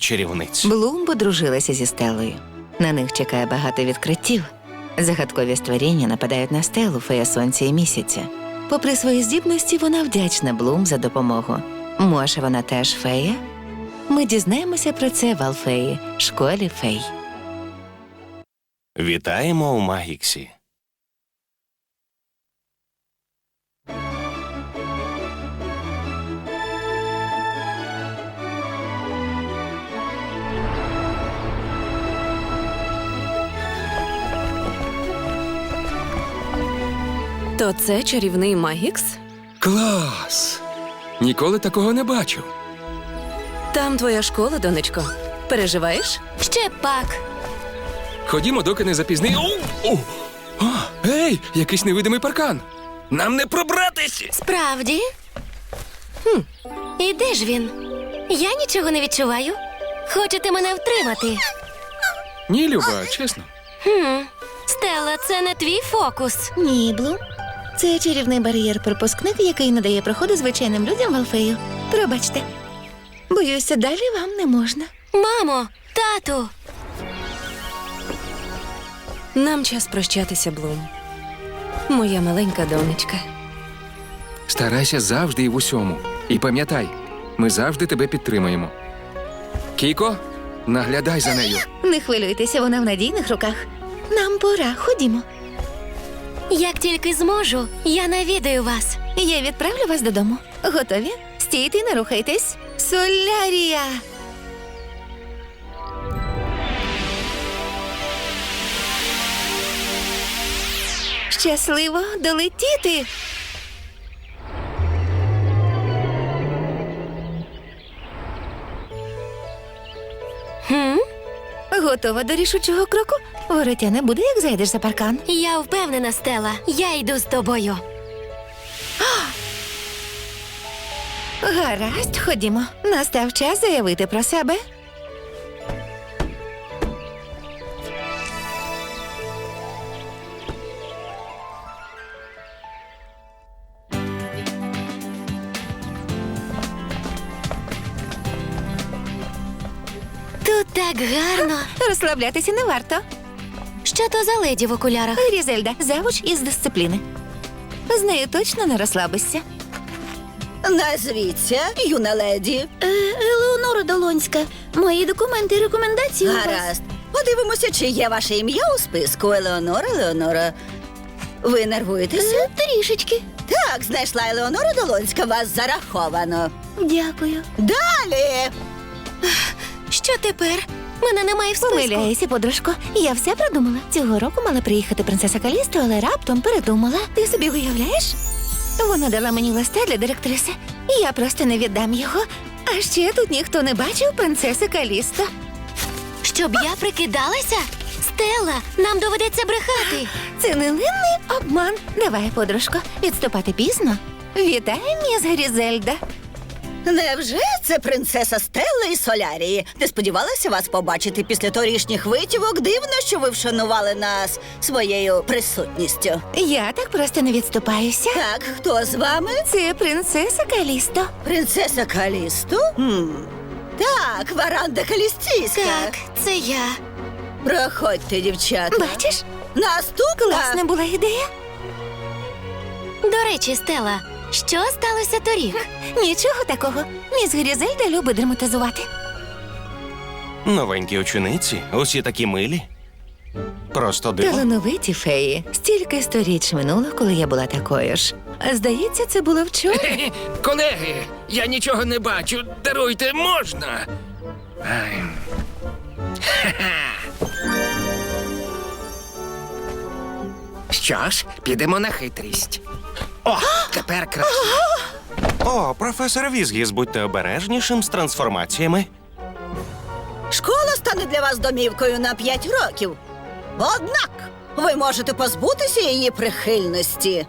Чарівниць. Блум подружилася зі Стеллою. На них чекає багато відкриттів. Загадкові створіння нападають на стелу фея сонця і місяця. Попри свої здібності, вона вдячна Блум за допомогу. Може, вона теж фея? Ми дізнаємося про це в Алфеї, школі фей. Вітаємо у Магіксі. То це чарівний Магікс? Клас! Ніколи такого не бачив. Там твоя школа, донечко. Переживаєш? Ще пак. Ходімо, доки не запізни. О! О! Ей, якийсь невидимий паркан. Нам не пробратися. Справді? Хм. І де ж він? Я нічого не відчуваю. Хочете мене втримати? Ні, Люба, чесно. Хм. Стелла, це не твій фокус. Ні, Блум. Це чарівний бар'єр пропускник, який надає проходу звичайним людям в Алфею. Пробачте. Боюся, далі вам не можна. Мамо, тату. Нам час прощатися, Блум. Моя маленька донечка. Старайся завжди і в усьому. І пам'ятай, ми завжди тебе підтримаємо. Кіко, наглядай за нею. Не хвилюйтеся, вона в надійних руках. Нам пора, ходімо. Як тільки зможу, я навідаю вас. Я відправлю вас додому. Готові? Стійте, і не рухайтесь. Солярія! Щасливо долетіти. Хм? Готова до рішучого кроку? Вороття не буде, як зайдеш за паркан. Я впевнена, Стела. Я йду з тобою. Гаразд, ходімо. Настав час заявити про себе. Гарно. Розслаблятися не варто. Що то за леді в окулярах? Грізельда, завуч із дисципліни. З нею точно не розслабишся. Назвіться, юна леді. Е, Елеонора Долонська. Мої документи і рекомендації. у вас. Гаразд. Подивимося, чи є ваше ім'я у списку. Елеонора, Елеонора. Ви нервуєтеся? Е, Трішечки. Так, знайшла Елеонора Долонська. Вас зараховано. Дякую. Далі. Що тепер? Мене немає в списку. Помиляєшся, подружко. Я все продумала. Цього року мала приїхати принцеса Калісто, але раптом передумала. Ти собі уявляєш? Вона дала мені листа для директриси. і Я просто не віддам його. А ще тут ніхто не бачив принцеси Калісто. Щоб я прикидалася? Стелла, нам доведеться брехати. Це не невинний обман. Давай, подружко, відступати пізно. Вітаю, міс Грізельда. Невже це принцеса Стелла і Солярії? Не сподівалася вас побачити після торішніх витівок. Дивно, що ви вшанували нас своєю присутністю. Я так просто не відступаюся. Так, хто з вами? Це принцеса Калісто. Принцеса Калісту? Хм. Так, Варанда Калістійська. Так, це я. Проходьте, дівчата. Бачиш, Наступна. класна була ідея. До речі, Стелла, що сталося торік? Нічого такого. Міс Грізельда любить драматизувати. Новенькі учениці, усі такі милі. Просто диво. Талановиті феї. Стільки сторіч минуло, коли я була такою ж. А здається, це було вчора. Колеги, я нічого не бачу. Даруйте, можна. Ай. Що ж, підемо на хитрість. О, тепер краще. О, професор Візгіс, будьте обережнішим з трансформаціями. Школа стане для вас домівкою на 5 років. Однак ви можете позбутися її прихильності.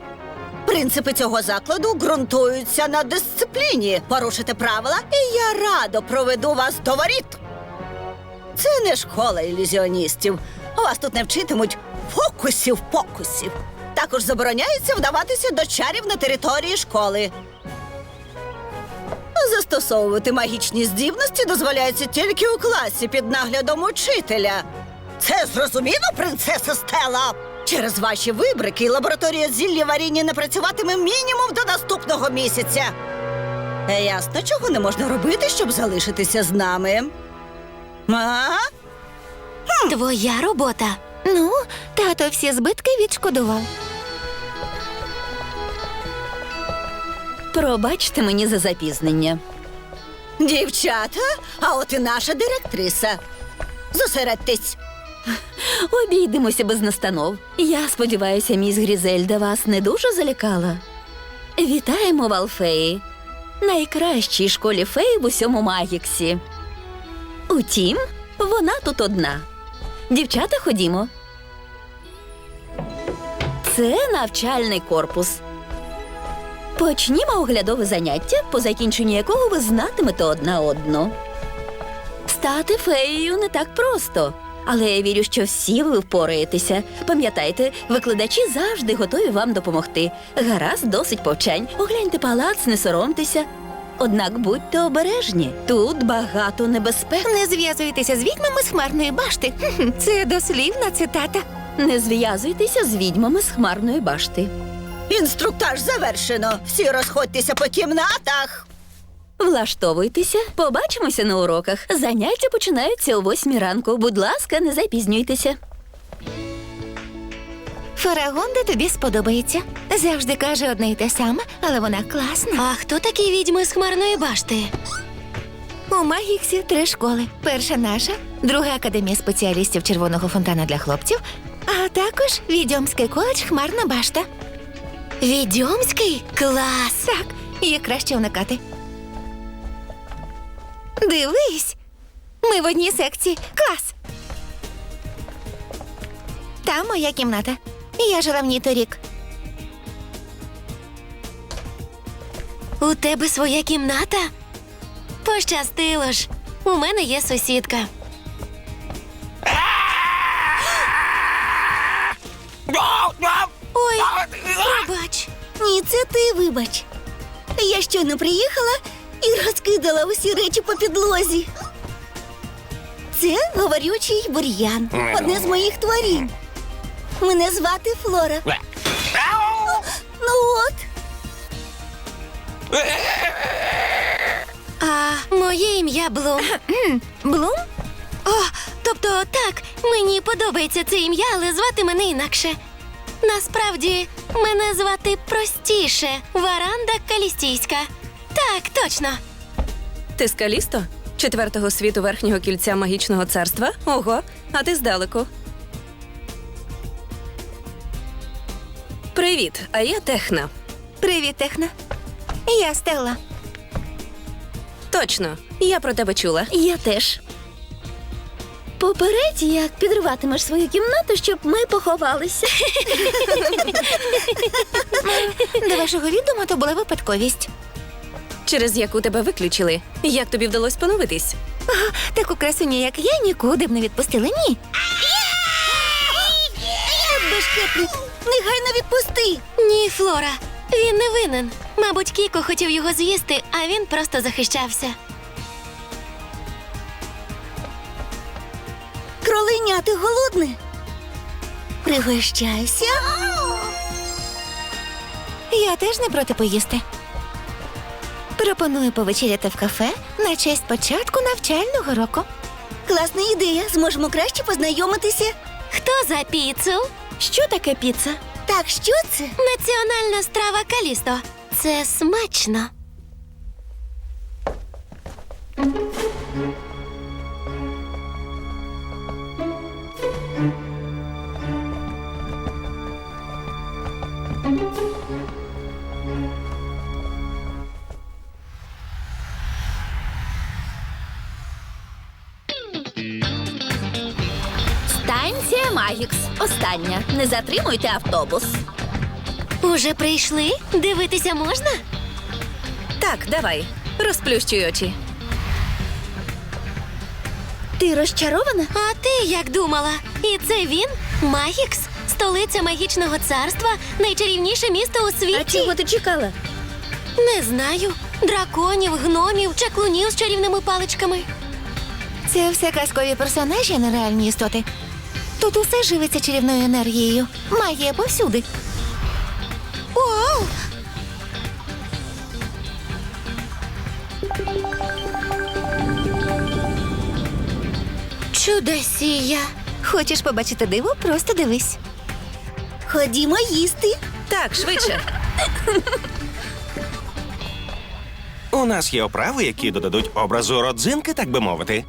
Принципи цього закладу ґрунтуються на дисципліні. Порушите правила, і я радо проведу вас до воріт. Це не школа ілюзіоністів. Вас тут не вчитимуть фокусів-покусів. Також забороняється вдаватися до чарів на території школи. Застосовувати магічні здібності дозволяється тільки у класі під наглядом учителя. Це зрозуміло, принцеса Стела? Через ваші вибрики лабораторія зілля варіння не працюватиме мінімум до наступного місяця. Е, Ясно, чого не можна робити, щоб залишитися з нами. А? Твоя робота. Ну, тато всі збитки відшкодував. Пробачте мені за запізнення. Дівчата, а от і наша директриса. Зосередьтесь. Обійдемося без настанов. Я сподіваюся, міс Грізельда вас не дуже залякала. Вітаємо в Алфеї, найкращій школі фей в усьому Магіксі. Утім, вона тут одна. Дівчата, ходімо. Це навчальний корпус. Почнімо оглядове заняття, по закінченню якого ви знатимете одна одну. Стати феєю не так просто. Але я вірю, що всі ви впораєтеся. Пам'ятайте, викладачі завжди готові вам допомогти. Гаразд, досить повчань. Огляньте палац, не соромтеся. Однак будьте обережні. Тут багато небезпек. Не зв'язуйтеся з відьмами з хмарної башти. Це дослівна цитата. Не зв'язуйтеся з відьмами з хмарної башти. Інструктаж завершено. Всі розходьтеся по кімнатах. Влаштовуйтеся, побачимося на уроках. Заняття починаються о восьмій ранку. Будь ласка, не запізнюйтеся. Фарагонда тобі сподобається. Завжди каже одне й те саме, але вона класна. А хто такі відьми з хмарної башти? У Магіксі три школи. Перша наша, друга академія спеціалістів червоного фонтана для хлопців, а також відьомський коледж Хмарна башта. Відьомський? Клас! Так, її краще уникати. Дивись! Ми в одній секції. Клас! Там моя кімната. Я жила в ній торік. У тебе своя кімната? Пощастило ж. У мене є сусідка. Ой, пробач. Ні, це ти вибач. Я щойно приїхала і розкидала усі речі по підлозі. Це говорючий бур'ян, одне з моїх творінь. Мене звати Флора. Ну от, А моє ім'я Блум. Блум? О, тобто так, мені подобається це ім'я, але звати мене інакше. Насправді, мене звати простіше Варанда Калістійська. Так, точно. Ти з Калісто? Четвертого світу верхнього кільця магічного царства? Ого, а ти здалеку. Привіт, а я Техна. Привіт, Техна. Я Стелла. Точно, я про тебе чула. Я теж. Попередь, як підриватимеш свою кімнату, щоб ми поховалися. До вашого відома то була випадковість. Через яку тебе виключили. Як тобі вдалося поновитись? Таку красуню, як я, нікуди б не відпустили. Ні. Бешкетник, негайно відпусти. Ні, Флора, він не винен. Мабуть, Кіко хотів його з'їсти, а він просто захищався. Кроленя, ти голодне? Пригощайся. Я теж не проти поїсти. Пропоную повечеряти в кафе на честь початку навчального року. Класна ідея. Зможемо краще познайомитися. Хто за піцу? Що таке піца? Так, що це? Національна страва Калісто. Це смачно. Станція Магікс. Остання. Не затримуйте автобус. Уже прийшли? Дивитися можна? Так, давай, розплющуй очі. Ти розчарована? А ти як думала? І це він? Магікс? Столиця магічного царства? Найчарівніше місто у світі? А чого ти чекала? Не знаю. драконів, гномів, чаклунів з чарівними паличками. Це все казкові персонажі, а не реальні істоти. Тут усе живиться чарівною енергією. Магія повсюди. Вау! Чудосія. Хочеш побачити диво? Просто дивись. Ходімо їсти. Так, швидше. У нас є оправи, які додадуть образу родзинки, так би мовити.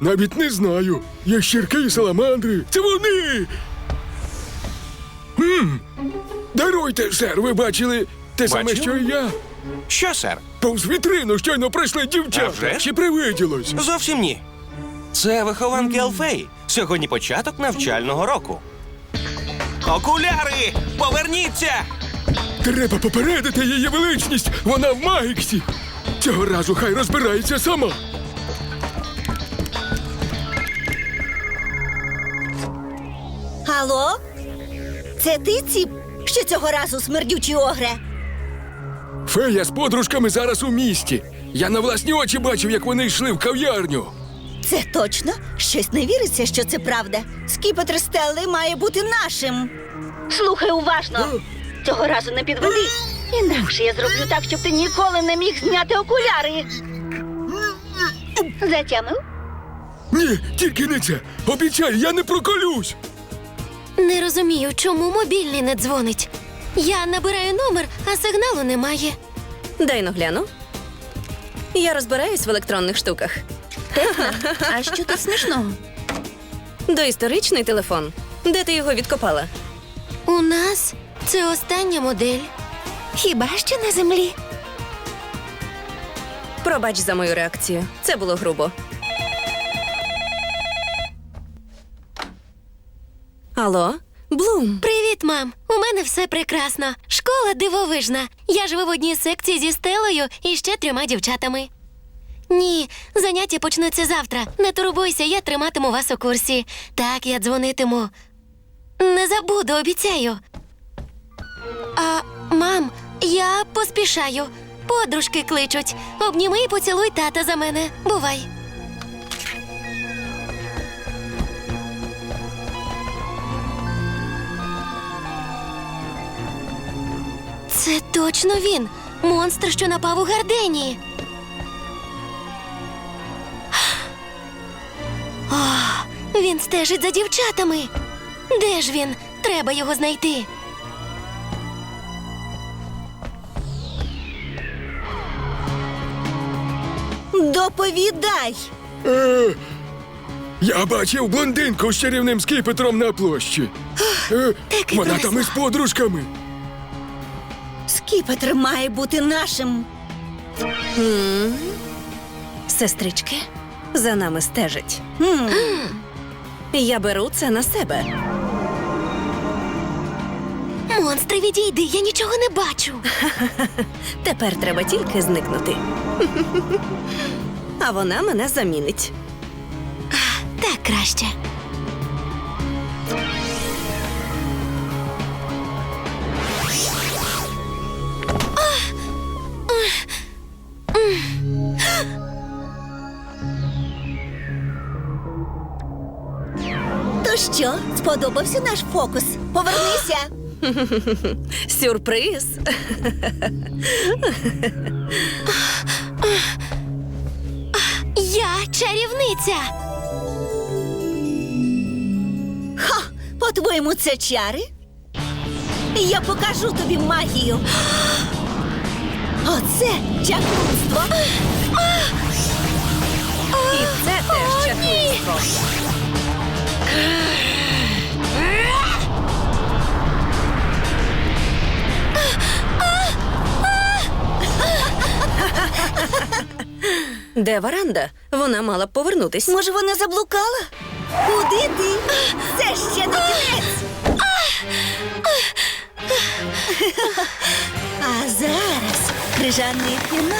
Навіть не знаю. Ящірки і саламандри. Це вони. Хм. Даруйте, сер, ви бачили те саме, Бачив? що і я. Що, сер? Повз вітрину щойно прийшли А дівчата. вже ж? Чи привиділось? Зовсім ні. Це вихованки Алфеї. Сьогодні початок навчального року. Окуляри! Поверніться! Треба попередити її величність. Вона в Магіксі. Цього разу хай розбирається сама. Алло? Це ти ціп, що цього разу смердючий огре? Фея з подружками зараз у місті. Я на власні очі бачив, як вони йшли в кав'ярню. Це точно? Щось не віриться, що це правда. Скіпетр Стелли має бути нашим. Слухай уважно. Цього разу не підведи. Інакше я зроблю так, щоб ти ніколи не міг зняти окуляри. Затямив? Ні, тільки не це. Обіцяю, я не проколюсь. Не розумію, чому мобільний не дзвонить. Я набираю номер, а сигналу немає. Дай но гляну. Я розбираюсь в електронних штуках. А що тут смішного? Доісторичний телефон. Де ти його відкопала? У нас це остання модель. Хіба що на землі? Пробач за мою реакцію. Це було грубо. Алло, Блум. Привіт, мам. У мене все прекрасно. Школа дивовижна. Я живу в одній секції зі Стелою і ще трьома дівчатами. Ні, заняття почнуться завтра. Не турбуйся, я триматиму вас у курсі. Так, я дзвонитиму. Не забуду, обіцяю. А, мам, я поспішаю. Подружки кличуть. Обніми і поцілуй тата за мене. Бувай. Це точно він. Монстр, що напав у Гарденії. О, він стежить за дівчатами. Де ж він? Треба його знайти. Доповідай. Е, я бачив блондинку з чарівним скіпетром на площі. Е, Так вона там із подружками. Скіпетр має бути нашим. Сестрички, за нами стежить. Хм. Я беру це на себе. Монстри, відійди, я нічого не бачу. Тепер треба тільки зникнути. А вона мене замінить. Так краще. То що, сподобався наш фокус? Повернися. Сюрприз. Я чарівниця. Ха! По-твоєму, це чари? Я покажу тобі магію. Оце чаклунство. І це теж чаклунство. Де Варанда? Вона мала б повернутись. Може, вона заблукала? Куди ти? Це ще не кінець. А зараз крижаний фінал.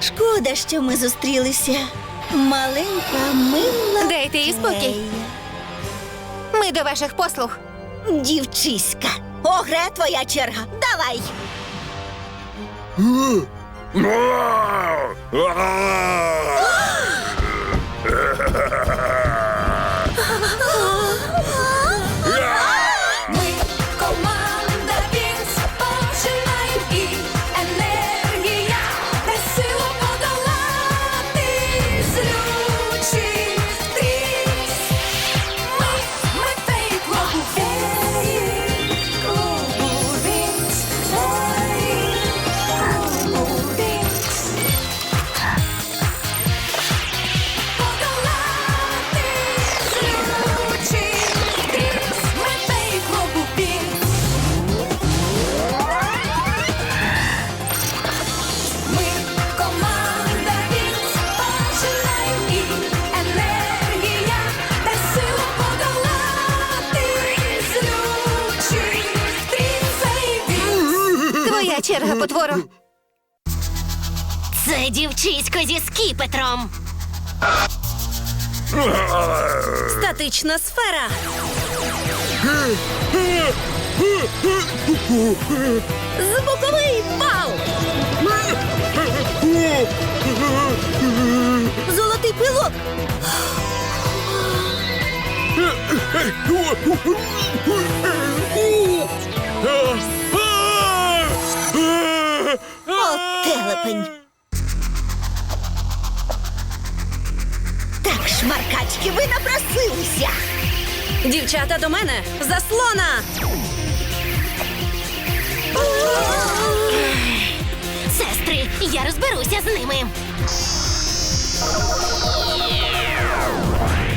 Шкода, що ми зустрілися. Маленька, мила. Дайте їй спокій. Ми до ваших послуг. Дівчиська. Огре, твоя черга. Давай. Черга, потворо. Це дівчисько зі скіпетром. Статична сфера. Звуковий бал! Золотий пилок. Телепень. Так, шмаркачки, ви напросилися. Дівчата до мене. Заслона. Сестри, я розберуся з ними.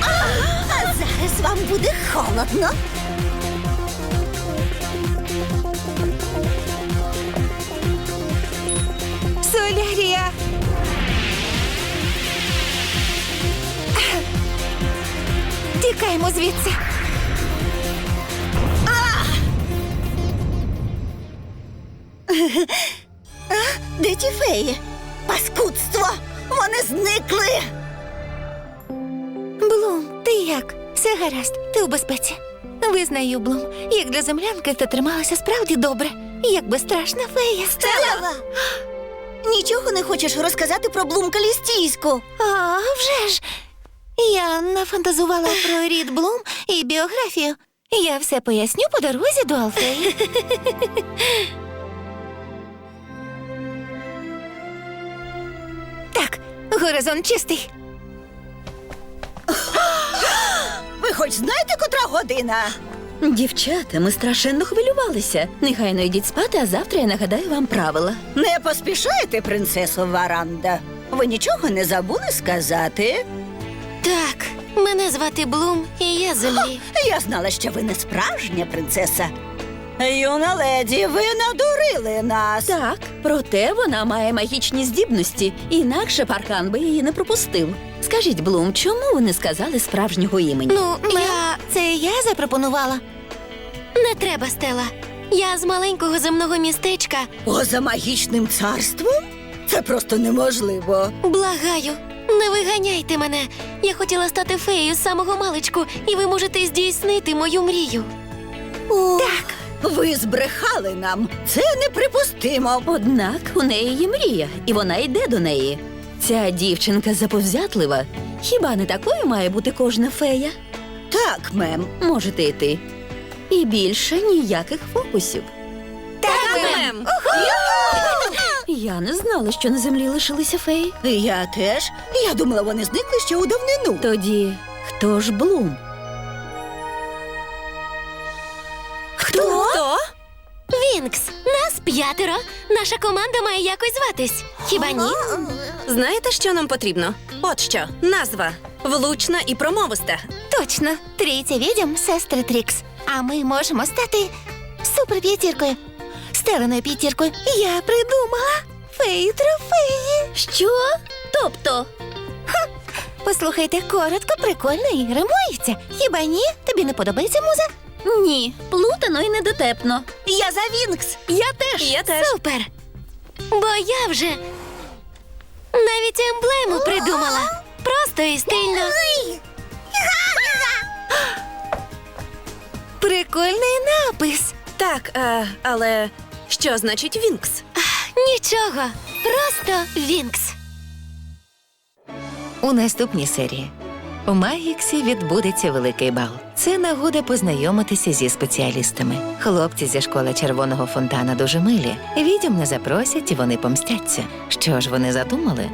А зараз вам буде холодно. Солярія. Тікаємо звідси. Де ті феї? Паскудство! Вони зникли! Блум, ти як? Все гаразд, ти у безпеці. Визнаю, Блум, як для землянки ти трималася справді добре. Як безстрашна фея. Стелла! Нічого не хочеш розказати про Блум Калістійську? А, вже ж. Я нафантазувала про рід Блум і біографію. Я все поясню по дорозі до Алфеї. так, горизонт чистий. Ви хоч знаєте, котра година? Дівчата, ми страшенно хвилювалися. Негайно йдіть спати, а завтра я нагадаю вам правила. Не поспішайте, принцесо Варанда. Ви нічого не забули сказати? Так, мене звати Блум, і я з землі. Я знала, що ви не справжня принцеса. Юна леді, ви надурили нас. Так, проте вона має магічні здібності, інакше паркан би її не пропустив. Скажіть, Блум, чому ви не сказали справжнього імені? Ну, я... це я запропонувала. Не треба, Стела. Я з маленького земного містечка. Поза магічним царством? Це просто неможливо. Благаю, не виганяйте мене. Я хотіла стати феєю з самого маличку, і ви можете здійснити мою мрію. Так. Ви збрехали нам. Це неприпустимо. Однак у неї є мрія, і вона йде до неї. Ця дівчинка заповзятлива. Хіба не такою має бути кожна фея? Так, мем. Можете йти. І більше ніяких фокусів. Так, мем. Я не знала, що на землі лишилися феї. Я теж. Я думала, вони зникли ще у давнину. Тоді хто ж Блум? Вінкс, нас п'ятеро. Наша команда має якось зватись. Хіба ні? Знаєте, що нам потрібно? От що, назва. Влучна і промовиста. Точно, трійця відьом, сестри Трікс. А ми можемо стати суперп'ятіркою. Стеленою п'ятіркою. Я придумала феї трофеї. Що? Тобто, Послухайте, коротко, прикольно і римується. Хіба ні? Тобі не подобається муза? Ні, плутано і недотепно. Я за Вінкс. Я теж. Я теж. Супер! Бо я вже навіть емблему придумала. Просто і стильно. Прикольний напис. Так, е, але що значить Вінкс? Нічого, просто Вінкс. У наступній серії у Магіксі відбудеться великий бал. Це нагода познайомитися зі спеціалістами. Хлопці зі школи червоного фонтана дуже милі. Відьом не запросять і вони помстяться. Що ж вони задумали?